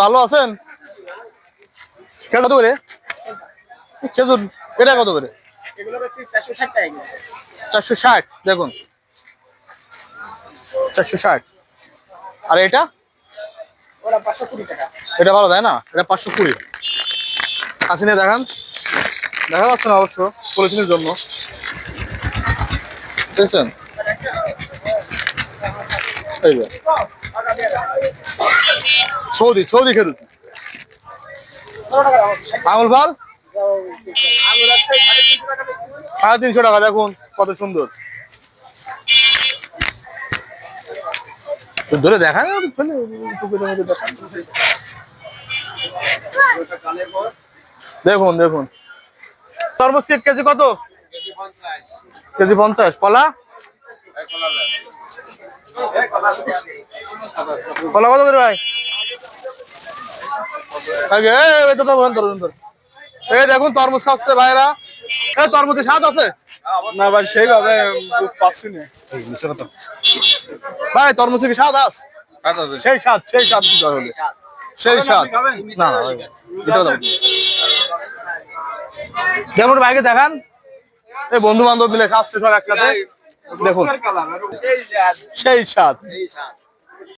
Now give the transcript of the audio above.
ভালো আছেন? খেলা কত করে? খেজুর, এটা কত করে? চারশো ষাট। দেখুন। চারশো ষাট। আর এটা? এটা ভালো, তাই না? এটা পাঁচশো কুড়ি। কাছে নিয়ে দেখান। দেখা যাচ্ছে না অবশ্য পলিথিনের জন্য। দেখছেন? এই সৌদি সৌদি হচ্ছে। আঙুল ভালো সাড়ে তিনশো টাকা, দেখুন কত সুন্দর। ধরে মধ্যে দেখান, দেখুন। তরমুজ কেজি কত? কেজি পঞ্চাশ, কলা? কলা কত করে ভাই। আগে এই তো তো বন্ধ এই দেখুন তরমুজ খাচ্ছে ভাইরা। এই তরমুজের স্বাদ আছে? না ভাই সেইভাবে পাচ্ছি না। ভাই তরমুজের কি স্বাদ আছে? সেই স্বাদ সেই স্বাদ দিতে হলে সেই স্বাদ। না না ভাই, দিতে হবে। না। যেমন ভাইকে দেখান। এই বন্ধু বান্ধব মিলে খাচ্ছে সব একসাথে। দেখুন সেই স্বাদ।